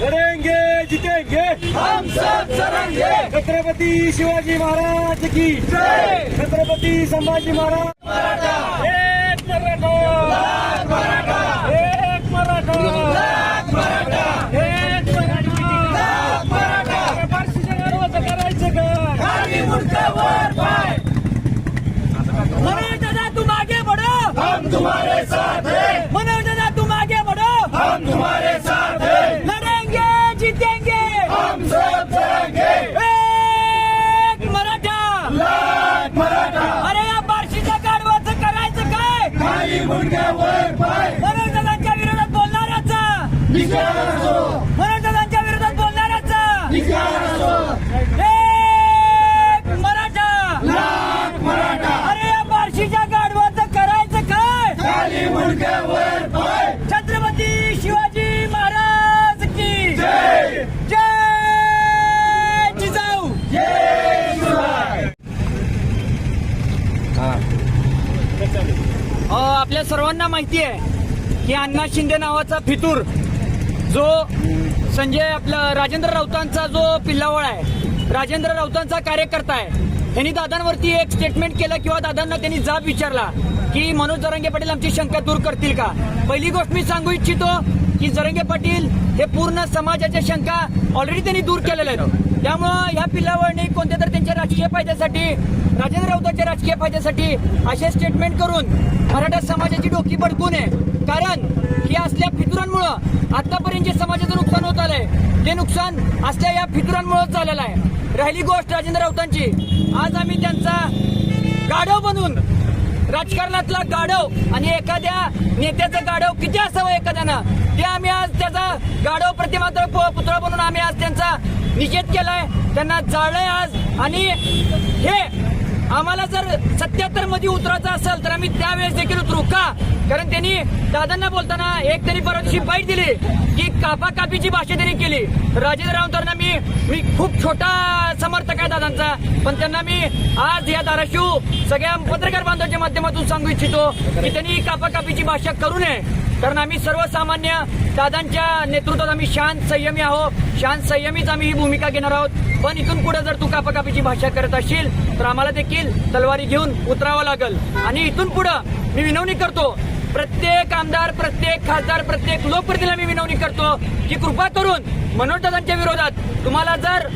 लढेंगे जितेंगे। हम सब सरेंगे। छत्रपति शिवाजी महाराज की छत्रपति संभाजी महाराज। एक मराठा एक मराठा एक मराठा बार्शीच्या गाढवाचं करायचं काय मनोज दादा तुम आगे बढ़ो हम तुम्हारे साथ हैं मनोज दादा तुम आगे बढ़ो हम तुम्हारे साथ हैं लढेंगे जीतेंगे हम सब सरेंगे एक मराठा लाख मराठा अरे या बार्शीच्या गाडवाचं करायचं काय खाली मुंडक्यावर पाय. मनोज दादांच्या विरोधात बोलणाऱ्याचा. निघाला असो. मनोज दादांच्या विरोधात बोलणाऱ्याचा. निघाला असो. एक मराठा. लाख मराठा. अरे या बार्शीच्या गाडवाचं करायचं काय? खाली मुंडक्यावर पाय. छत्रपती शिवाजी महाराज की जय. जय जिजाऊ. जय शिवाय. अ, आपल्या सर्वांना माहिती आहे की अण्णा शिंदे नावाचा फितूर जो संजय आपला राजेंद्र राऊतांचा जो पिल्लावळ आहे राजेंद्र राऊतांचा कार्यकर्ता आहे त्यांनी दादांवरती एक स्टेटमेंट केलं किंवा दादांना त्यांनी जाब विचारला की मनोज जरांगे पाटील आमची शंका दूर करतील का? पहिली गोष्ट मी सांगू इच्छितो की जरंगे पाटील हे पूर्ण समाजाच्या शंका ऑलरेडी त्यांनी दूर केलेल्या आहेत. त्यामुळं या पिल्लावरणी कोणत्या तर त्यांच्या राजकीय फायद्यासाठी राजेंद्र राऊतांच्या राजकीय फायद्यासाठी असे स्टेटमेंट करून मराठा समाजाची डोकी भडकू नये. कारण ही असल्या फितुरांमुळं आतापर्यंत जे समाजाचं नुकसान होत आलंय ते नुकसान असल्या या फितुरांमुळे झालेलं आहे. राहिली गोष्ट राजेंद्र राऊतांची. आज आम्ही त्यांचा गाढव बनून राजकारणातला गाढव आणि एखाद्या नेत्याचं गाढव किती असावं एखाद्यानं? ते आम्ही आज त्याचा गाढव प्रतिमात्र पुतळा बनून आम्ही आज त्यांचा निषेध केलाय. त्यांना जाळलंय आज. आणि हे मध्ये उतरायचं असेल तर आम्ही त्यावेळेस देखील उतरू. का? कारण त्यांनी दादांना बोलताना एक त्यांनी परवा दिवशी बाईट दिली की कापा कापीची भाषा त्यांनी केली. राजेंद्र राऊतांना मी मी खूप छोटा समर्थक आहे दादांचा पण त्यांना मी आज या धाराशिव सगळ्या पत्रकार बांधवाच्या माध्यमातून सांगू इच्छितो की त्यांनी कापा कापीची भाषा करू नये. कारण आम्ही सर्वसामान्य दादांच्या नेतृत्वात आम्ही शांत संयमी आहोत. शांत संयमीच आम्ही ही भूमिका घेणार आहोत. पण इथून पुढे जर तू कापाकापीची भाषा करत असशील तर आम्हाला देखील तलवारी घेऊन उतरावं लागेल. आणि इथून पुढं मी विनवणी करतो प्रत्येक आमदार प्रत्येक खासदार प्रत्येक लोकप्रतिनिधीला मी विनवणी करतो की कृपा करून मनोज दादांच्या विरोधात तुम्हाला जर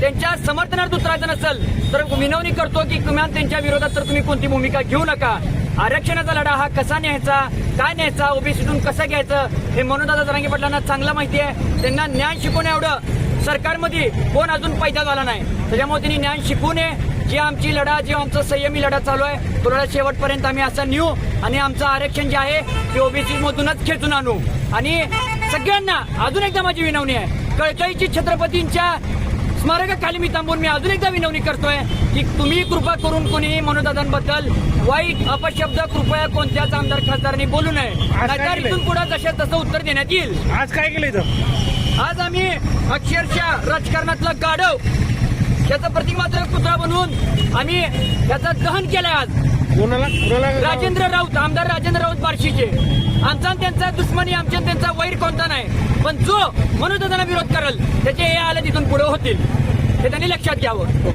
त्यांच्या समर्थनार्थ उतरायचं नसेल तर विनवणी करतो की तुम्ही त्यांच्या विरोधात तर तुम्ही कोणती भूमिका घेऊ नका. आरक्षणाचा लढा हा कसा न्यायचा काय न्यायचा ओबीसीतून कसं घ्यायचं हे मनोदादा जरांगे पाटलांना चांगलं माहिती आहे. त्यांना ज्ञान शिकवणे एवढं सरकारमध्ये कोण अजून पैदा झाला नाही. त्याच्यामुळे त्यांनी ज्ञान शिकू नये. जी आमची लढा जी आमचा संयमी लढा चालू आहे तो लढा शेवटपर्यंत आम्ही असा नेऊ आणि आमचं आरक्षण जे आहे ते ओबीसी मधूनच खेचून आणू. आणि सगळ्यांना अजून एकदा माझी विनवणी आहे. कळकळीची छत्रपतींच्या स्मारकाखाली मी थांबून मी अजून एकदा विनवणी करतोय की तुम्ही कृपा करून कोणी मनोदादांबद्दल वाईट अपशब्द कृपया कोणत्याच आमदार खासदारांनी बोलू नये. नाहीतर? इथून पुढे जशा तसं उत्तर देण्यात येईल. आज काय केलं इथं? आज आम्ही अक्षरशः राजकारणातला गाढव याचं प्रतीक मात्र पुतळा बनवून आम्ही याचं दहन केलंय आज. राजेंद्र राऊत आमदार राजेंद्र राऊत बार्शीचे. आमचा त्यांचा दुश्मनी आमच्या त्यांचा वैर कोणता नाही. पण जो मनोदाना विरोध करेल त्याचे हे आलं तिथून पुढे होतील. हे त्यांनी लक्षात घ्यावं.